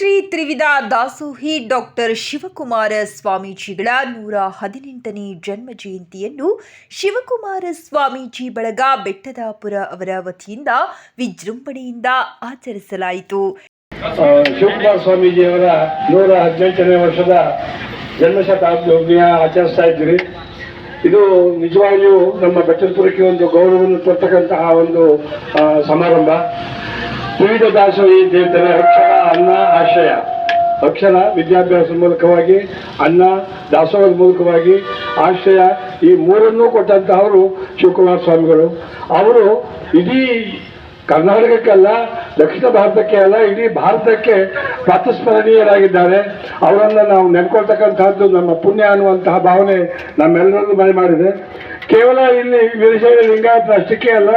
ಶ್ರೀ ತ್ರಿವಿಧ ದಾಸೋಹಿ ಡಾಕ್ಟರ್ ಶಿವಕುಮಾರ ಸ್ವಾಮೀಜಿಗಳ ನೂರ ಹದಿನೆಂಟನೇ ಜನ್ಮ ಜಯಂತಿಯನ್ನು ಶಿವಕುಮಾರ ಸ್ವಾಮೀಜಿ ಬಳಗ ಬೆಟ್ಟದಾಪುರ ಅವರ ವತಿಯಿಂದ ವಿಜೃಂಭಣೆಯಿಂದ ಆಚರಿಸಲಾಯಿತು. ಶಿವಕುಮಾರ ಸ್ವಾಮೀಜಿಯವರ ನೂರ ಹದಿನೆಂಟನೇ ವರ್ಷದ ಜನ್ಮಶತಾಬ್ದಿಯ ಆಚರಿಸ್ತಾ ಇದ್ದೀವಿ ಇದು ನಿಜವಾಗಿಯೂ ನಮ್ಮ ಬೆಟ್ಟದಪುರಕ್ಕೆ ಒಂದು ಗೌರವವನ್ನು ತರ್ತಕ್ಕಂತಹ ಒಂದು ಸಮಾರಂಭ. ವಿವಿಧ ದಾಸೋಹಿ ದೇವತೆಯ ಅನ್ನ ಆಶ್ರಯ. ತಕ್ಷಣ ವಿದ್ಯಾಭ್ಯಾಸದ ಮೂಲಕವಾಗಿ, ಅನ್ನ ದಾಸೋಹದ ಮೂಲಕವಾಗಿ ಆಶ್ರಯ ಈ ಮೂರನ್ನೂ ಕೊಟ್ಟಂತಹವರು ಶಿವಕುಮಾರ ಸ್ವಾಮಿಗಳು. ಅವರು ಇಡೀ ಕರ್ನಾಟಕಕ್ಕಲ್ಲ, ದಕ್ಷಿಣ ಭಾರತಕ್ಕೆ ಅಲ್ಲ, ಇಡೀ ಭಾರತಕ್ಕೆ ಪ್ರಾತಸ್ಮರಣೀಯರಾಗಿದ್ದಾರೆ. ಅವರನ್ನು ನಾವು ನೆನ್ಕೊಳ್ತಕ್ಕಂತಹದ್ದು ನಮ್ಮ ಪುಣ್ಯ ಅನ್ನುವಂತಹ ಭಾವನೆ ನಮ್ಮೆಲ್ಲರಲ್ಲೂ ಮನೆ ಮಾಡಿದೆ ಕೇವಲ ಇಲ್ಲಿ ವಿದೇಶ ಲಿಂಗಾಯತ ಅಷ್ಟಕ್ಕೆ ಅಲ್ಲ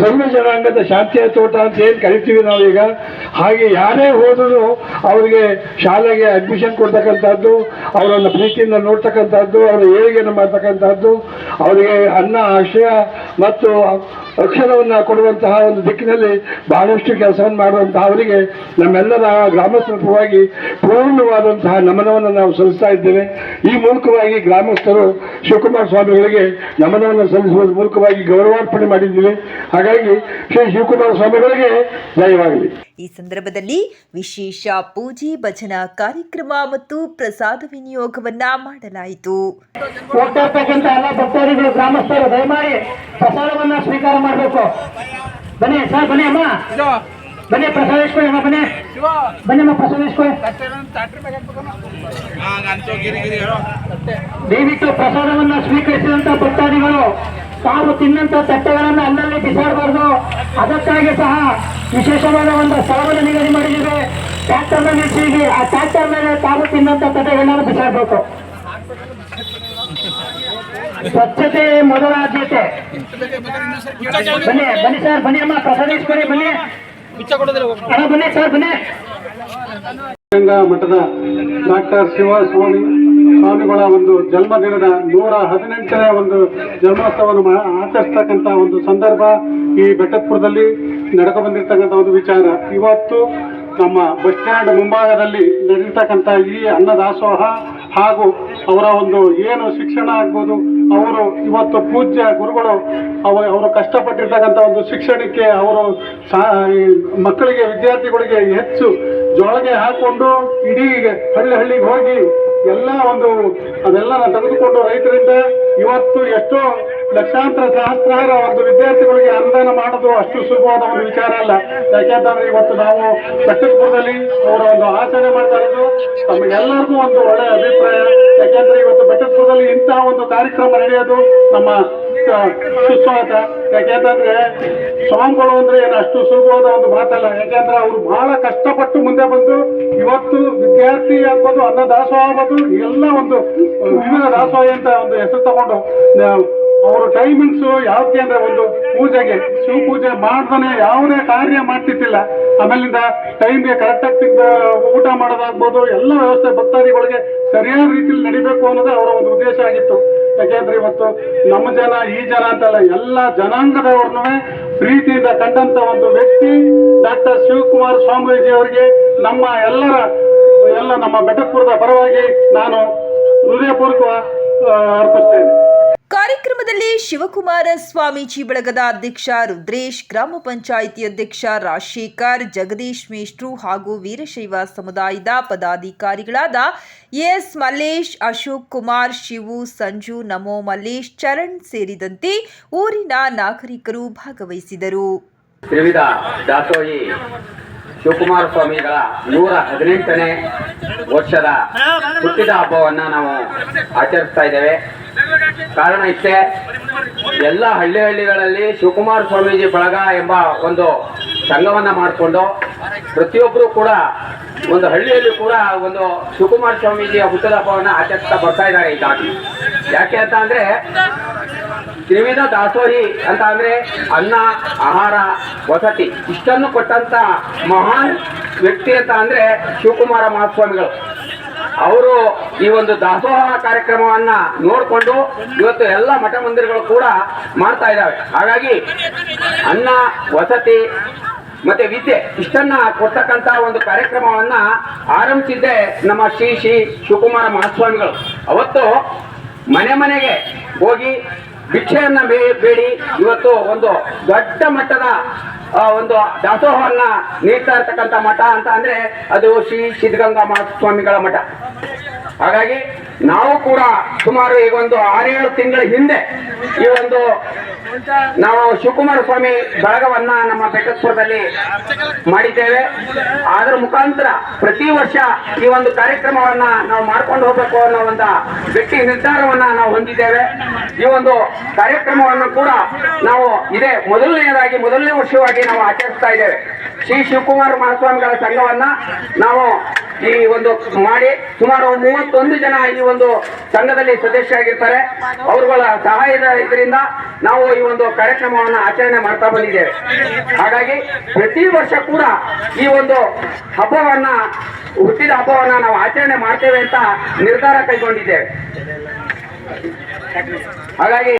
ಸರ್ವ ಜನಾಂಗದ ಶಾಂತಿಯ ತೋಟ ಅಂತ ಏನು ಕರಿತೀವಿ ನಾವೀಗ? ಹಾಗೆ ಯಾರೇ ಹೋದರೂ ಅವರಿಗೆ ಶಾಲೆಗೆ ಅಡ್ಮಿಷನ್ ಕೊಡ್ತಕ್ಕಂಥದ್ದು, ಅವರನ್ನು ಪ್ರೀತಿಯಿಂದ ನೋಡ್ತಕ್ಕಂಥದ್ದು, ಅವರ ಏಳಿಗೆಯನ್ನು ಮಾಡ್ತಕ್ಕಂಥದ್ದು, ಅವರಿಗೆ ಅನ್ನ, ಆಶ್ರಯ ಮತ್ತು ಅಕ್ಷರವನ್ನು ಕೊಡುವಂತಹ ಒಂದು ದಿಕ್ಕಿನಲ್ಲಿ ಬಹಳಷ್ಟು ಕೆಲಸವನ್ನು ಮಾಡುವಂತಹ ಅವರಿಗೆ ನಮ್ಮೆಲ್ಲರ ಗ್ರಾಮಸ್ಥರ ಪರವಾಗಿ ಪೂರ್ಣವಾದಂತಹ ನಮನವನ್ನು ನಾವು ಸಲ್ಲಿಸ್ತಾ ಇದ್ದೇವೆ. ಈ ಮೂಲಕವಾಗಿ ಗ್ರಾಮಸ್ಥರು ಶಿವಕುಮಾರ ಸ್ವಾಮಿಗಳಿಗೆ ನಮನವನ್ನು ಸಲ್ಲಿಸುವ ಮೂಲಕವಾಗಿ ಗೌರವಾರ್ಪಣೆ ಮಾಡಿದ್ದೀವಿ. ಹಾಗಾಗಿ ಶ್ರೀ ಶಿವಕುಮಾರ ಸ್ವಾಮಿಗಳಿಗೆ ಜಯವಾಗಲಿ. ಈ ಸಂದರ್ಭದಲ್ಲಿ ವಿಶೇಷ ಪೂಜೆ, ಭಜನಾ ಕಾರ್ಯಕ್ರಮ ಮತ್ತು ಪ್ರಸಾದ ವಿನಿಯೋಗವನ್ನ ಮಾಡಲಾಯಿತು. ಹೋಗ್ತಾ ಇರ್ತಕ್ಕಂಥ ಎಲ್ಲ ಭಕ್ತಾದಿಗಳು, ಗ್ರಾಮಸ್ಥರು, ದಯಮಾಡಿ ಪ್ರಸಾದವನ್ನ ಸ್ವೀಕಾರ ಮಾಡಬೇಕು. ಬನ್ನಿ, ಸರ್, ಬನ್ನಿ ಅಮ್ಮ. ಬನ್ನಿ ಪ್ರಸಾದ ಇಸ್ಕೊಳ್ಳಿ ಅಮ್ಮ, ಬನ್ನಿ. ಬನ್ನಿ ಅಮ್ಮ ಪ್ರಸಾದ ಇಸ್ಕೊಳ್ಳಿ ದಯವಿಟ್ಟು ಪ್ರಸಾದವನ್ನ ಸ್ವೀಕರಿಸಿದಂತ ಭಕ್ತಾದಿಗಳು ತಾವು ತಿನ್ನಂತ ತಟ್ಟೆಗಳನ್ನ ಅಲ್ಲಲ್ಲಿ ಬಿಸಾಡಬಾರ್ದು ಅದಕ್ಕಾಗಿ ಸಹ ವಿಶೇಷವಾದ ಒಂದು ಸ್ಥಳವನ್ನು ನಿಗದಿ ಮಾಡಿದ್ದೀವಿ. ಟ್ರ್ಯಾಕ್ಟರ್ ನಿಲ್ಲಿಸಿ ಆ ಟ್ರ್ಯಾಕ್ಟರ್ ಮೇಲೆ ತಾವು ತಿನ್ನಂತ ತಟ್ಟೆಗಳನ್ನ ಬಿಸಾಡಬೇಕು. ಸ್ವಚ್ಛತೆ ಮೊದಲ ಆದ್ಯತೆ. ಬನ್ನಿ ಬನ್ನಿ ಸರ್, ಬನ್ನಿ ಅಮ್ಮ ಪ್ರಸಾದೇಶ್ವರಿ ಬನ್ನಿ. ಅಣ್ಣ, ಬನ್ನಿ ಸರ್, ಬನ್ನಿ. ಗಂಗಾ ಮಠದ ಡಾಕ್ಟರ್ ಶಿವಸ್ವಾಮಿ ಸ್ವಾಮಿಗಳ ಒಂದು ಜನ್ಮದಿನದ ನೂರ ಹದಿನೆಂಟನೇ ಒಂದು ಜನ್ಮೋತ್ಸವವನ್ನು ಆಚರಿಸ್ತಕ್ಕಂಥ ಒಂದು ಸಂದರ್ಭ ಈ ಬೆಟ್ಟಪುರದಲ್ಲಿ ನಡ್ಕೊ ಬಂದಿರತಕ್ಕಂಥ ಒಂದು ವಿಚಾರ. ಇವತ್ತು ನಮ್ಮ ಬಸ್ ಸ್ಟ್ಯಾಂಡ್ ಮುಂಭಾಗದಲ್ಲಿ ನಡೆಯತಕ್ಕಂಥ ಈ ಅನ್ನದಾಸೋಹ ಹಾಗೂ ಅವರ ಒಂದು ಏನು ಶಿಕ್ಷಣ ಆಗ್ಬೋದು, ಅವರು ಇವತ್ತು ಪೂಜ್ಯ ಗುರುಗಳು ಅವ ಅವರು ಕಷ್ಟಪಟ್ಟಿರ್ತಕ್ಕಂಥ ಒಂದು ಶಿಕ್ಷಣಕ್ಕೆ ಅವರು ಮಕ್ಕಳಿಗೆ, ವಿದ್ಯಾರ್ಥಿಗಳಿಗೆ ಹೆಚ್ಚು ಜೋಳಿಗೆ ಹಾಕೊಂಡು ಇಡೀ ಹಳ್ಳಿ ಹಳ್ಳಿಗೆ ಹೋಗಿ ಎಲ್ಲ ಒಂದು ಅದೆಲ್ಲ ತೆಗೆದುಕೊಂಡು ರೈತರಿಂದ ಇವತ್ತು ಎಷ್ಟೋ ಲಕ್ಷಾಂತರ ಸಹಸ್ರಾರ ಒಂದು ವಿದ್ಯಾರ್ಥಿಗಳಿಗೆ ಅನುದಾನ ಮಾಡೋದು ಅಷ್ಟು ಸುಲಭವಾದ ಒಂದು ವಿಚಾರ ಅಲ್ಲ. ಯಾಕೆಂತಂದ್ರೆ ಇವತ್ತು ನಾವು ಬೆಟ್ಟಪುರದಲ್ಲಿ ಅವರ ಒಂದು ಆಚರಣೆ ಮಾಡ್ತಾ ಇರೋದು. ತಮಗೆಲ್ಲರಿಗೂ ಒಂದು ಒಳ್ಳೆಯ ಅಭಿಪ್ರಾಯ. ಯಾಕೆಂದ್ರೆ ಇವತ್ತು ಬೆಟ್ಟಪುರದಲ್ಲಿ ಇಂತಹ ಒಂದು ಕಾರ್ಯಕ್ರಮ ನಡೆಯೋದು ನಮ್ಮ ಸುಸ್ವಾಗತ. ಯಾಕೆಂತಂದ್ರೆ ಸ್ವಾಮಿಗಳು ಅಂದ್ರೆ ಏನು ಅಷ್ಟು ಸುಲಭವಾದ ಒಂದು ಮಾತಲ್ಲ. ಯಾಕೆಂದ್ರೆ ಅವರು ಬಹಳ ಕಷ್ಟಪಟ್ಟು ಮುಂದೆ ಬಂದು ಇವತ್ತು ವಿದ್ಯಾರ್ಥಿ ಆಗ್ಬೋದು ಅನ್ನ ದಾಸೋಹ ಆಗ್ಬೋದು, ಎಲ್ಲ ಒಂದು ವಿವಿಧ ದಾಸೋಹ ಅಂತ ಒಂದು ಹೆಸರು ತಗೊಂಡು ಅವರ ಟೈಮಿಂಗ್ಸು ಯಾವ್ದಕ್ಕೆ ಅಂದ್ರೆ ಒಂದು ಪೂಜೆಗೆ ಶಿವ ಪೂಜೆ ಮಾಡ್ತಾನೆ ಯಾವುದೇ ಕಾರ್ಯ ಮಾಡ್ತಿದ್ದಿಲ್ಲ. ಆಮೇಲಿಂದ ಟೈಮ್ಗೆ ಕರೆಕ್ಟ್ ಆಗಿ ಊಟ ಮಾಡೋದಾಗ್ಬೋದು, ಎಲ್ಲ ವ್ಯವಸ್ಥೆ ಭಕ್ತಾದಿಗಳಿಗೆ ಸರಿಯಾದ ರೀತಿಯಲ್ಲಿ ನಡಿಬೇಕು ಅನ್ನೋದೇ ಅವರ ಒಂದು ಉದ್ದೇಶ ಆಗಿತ್ತು. ಯಾಕೆಂದ್ರೆ ಇವತ್ತು ನಮ್ಮ ಜನ, ಈ ಜನ ಅಂತಲ್ಲ, ಎಲ್ಲ ಜನಾಂಗದವ್ರನ್ನೂ ಪ್ರೀತಿಯಿಂದ ಕಂಡಂತ ಒಂದು ವ್ಯಕ್ತಿ ಡಾಕ್ಟರ್ ಶಿವಕುಮಾರ್ ಸ್ವಾಮೀಜಿ ಅವರಿಗೆ ನಮ್ಮ ಎಲ್ಲರ, ಎಲ್ಲ ನಮ್ಮ ಬೆಟ್ಟಪುರದ ಪರವಾಗಿ ನಾನು ಹೃದಯಪೂರ್ವಕ ಅರ್ಪಿಸ್ತೇನೆ. ಕಾರ್ಯಕ್ರಮದಲ್ಲಿ ಶಿವಕುಮಾರ ಸ್ವಾಮೀಜಿ ಬಳಗದ ಅಧ್ಯಕ್ಷ ರುದ್ರೇಶ್ ಗ್ರಾಮ ಪಂಚಾಯಿತಿ ಅಧ್ಯಕ್ಷ ರಾಜಶೇಖರ್, ಜಗದೀಶ್ ಮೇಷ್ಟ್ರು ಹಾಗೂ ವೀರಶೈವ ಸಮುದಾಯದ ಪದಾಧಿಕಾರಿಗಳಾದ ಎಸ್ ಮಲ್ಲೇಶ್, ಅಶೋಕ್ ಕುಮಾರ್, ಶಿವು, ಸಂಜು, ನಮೋ ಮಲ್ಲೇಶ್, ಚರಣ್ ಸೇರಿದಂತೆ ಊರಿನ ನಾಗರಿಕರು ಭಾಗವಹಿಸಿದರು. ತ್ರಿವಿಧ ದಾಸೋಹಿ ಶಿವಕುಮಾರ ಸ್ವಾಮಿಗಳ ನೂರ ಹದಿನೆಂಟನೇ ವರ್ಷದ ನಾವು ಆಚರಿಸ್ತಾ ಇದ್ದೇವೆ. ಕಾರಣ ಇಷ್ಟೇ. ಎಲ್ಲ ಹಳ್ಳಿ ಹಳ್ಳಿಗಳಲ್ಲಿ ಶಿವಕುಮಾರ ಸ್ವಾಮೀಜಿ ಬಳಗ ಎಂಬ ಒಂದು ಸಂಘವನ್ನ ಮಾಡಿಕೊಂಡು ಪ್ರತಿಯೊಬ್ಬರು ಕೂಡ ಒಂದು ಹಳ್ಳಿಯಲ್ಲಿ ಕೂಡ ಒಂದು ಶಿವಕುಮಾರ ಸ್ವಾಮೀಜಿಯ ಹುಟ್ಟದ ಹಬ್ಬವನ್ನು ಆಚರಿಸ್ತಾ ಬರ್ತಾ ಇದ್ದಾರೆ ಇದಾಗಿ ಯಾಕೆ ಅಂತ ಅಂದರೆ ತ್ರಿವಿಧ ದಾಸೋಹಿ ಅಂತ ಅಂದರೆ ಅನ್ನ, ಆಹಾರ, ವಸತಿ ಇಷ್ಟನ್ನು ಕೊಟ್ಟಂತ ಮಹಾನ್ ವ್ಯಕ್ತಿ ಅಂತ ಅಂದ್ರೆ ಶಿವಕುಮಾರ ಮಹಾಸ್ವಾಮಿಗಳು. ಅವರು ಈ ಒಂದು ದಾಸೋಹ ಕಾರ್ಯಕ್ರಮವನ್ನ ನೋಡಿಕೊಂಡು ಇವತ್ತು ಎಲ್ಲ ಮಠ ಮಂದಿರಗಳು ಕೂಡ ಮಾಡ್ತಾ ಇದ್ದಾವೆ. ಹಾಗಾಗಿ ಅನ್ನ, ವಸತಿ ಮತ್ತೆ ವಿದ್ಯೆ ಇಷ್ಟನ್ನ ಕೊಡ್ತಕ್ಕಂತ ಒಂದು ಕಾರ್ಯಕ್ರಮವನ್ನ ಆರಂಭಿಸಿದ್ದೆ ನಮ್ಮ ಶ್ರೀ ಶ್ರೀ ಶಿವಕುಮಾರ ಮಹಾಸ್ವಾಮಿಗಳು. ಅವತ್ತು ಮನೆ ಮನೆಗೆ ಹೋಗಿ ಭಿಕ್ಷೆಯನ್ನ ಬೇಡಿ. ಇವತ್ತು ಒಂದು ದೊಡ್ಡ ಮಟ್ಟದ ಒಂದು ದಾಸೋಹವನ್ನ ನೀಡ್ತಾ ಇರ್ತಕ್ಕಂಥ ಮಠ ಅಂತ ಅಂದ್ರೆ ಅದು ಶ್ರೀ ಸಿದ್ಧಗಂಗಾ ಮಹಾಸ್ವಾಮಿಗಳ ಮಠ. ಹಾಗಾಗಿ ನಾವು ಕೂಡ ಸುಮಾರು ಈಗ ಒಂದು ಆರೇಳು ತಿಂಗಳ ಹಿಂದೆ ಈ ಒಂದು ನಾವು ಶಿವಕುಮಾರ ಸ್ವಾಮಿ ಬಳಗವನ್ನ ನಮ್ಮ ಬೆಟ್ಟಪುರದಲ್ಲಿ ಮಾಡಿದ್ದೇವೆ. ಅದರ ಮುಖಾಂತರ ಪ್ರತಿ ವರ್ಷ ಈ ಒಂದು ಕಾರ್ಯಕ್ರಮವನ್ನ ನಾವು ಮಾಡ್ಕೊಂಡು ಹೋಗ್ಬೇಕು ಅನ್ನೋ ಒಂದು ಗಟ್ಟಿ ನಿರ್ಧಾರವನ್ನ ನಾವು ಹೊಂದಿದ್ದೇವೆ. ಈ ಒಂದು ಕಾರ್ಯಕ್ರಮವನ್ನು ಕೂಡ ನಾವು ಇದೇ ಮೊದಲನೆಯದಾಗಿ, ಮೊದಲನೇ ವರ್ಷವಾಗಿ ನಾವು ಆಚರಿಸ್ತಾ ಇದ್ದೇವೆ. ಶ್ರೀ ಶಿವಕುಮಾರ ಮಹಾಸ್ವಾಮಿಗಳ ಸಂಘವನ್ನ ನಾವು ಈ ಒಂದು ಮಾಡಿ ಸುಮಾರು ಮೂವತ್ತೊಂದು ಜನ ಈ ಒಂದು ಸಂಘದಲ್ಲಿ ಸದಸ್ಯರಾಗಿರ್ತಾರೆ. ಅವರುಗಳ ಸಹಾಯದ ಇದರಿಂದ ನಾವು ಈ ಒಂದು ಕಾರ್ಯಕ್ರಮವನ್ನು ಆಚರಣೆ ಮಾಡ್ತಾ ಬಂದಿದ್ದೇವೆ. ಹಾಗಾಗಿ ಪ್ರತಿ ವರ್ಷ ಕೂಡ ಈ ಒಂದು ಹಬ್ಬವನ್ನ, ಹುಟ್ಟಿದ ಹಬ್ಬವನ್ನ ನಾವು ಆಚರಣೆ ಮಾಡ್ತೇವೆ ಅಂತ ನಿರ್ಧಾರ ಕೈಗೊಂಡಿದ್ದೇವೆ. ಹಾಗಾಗಿ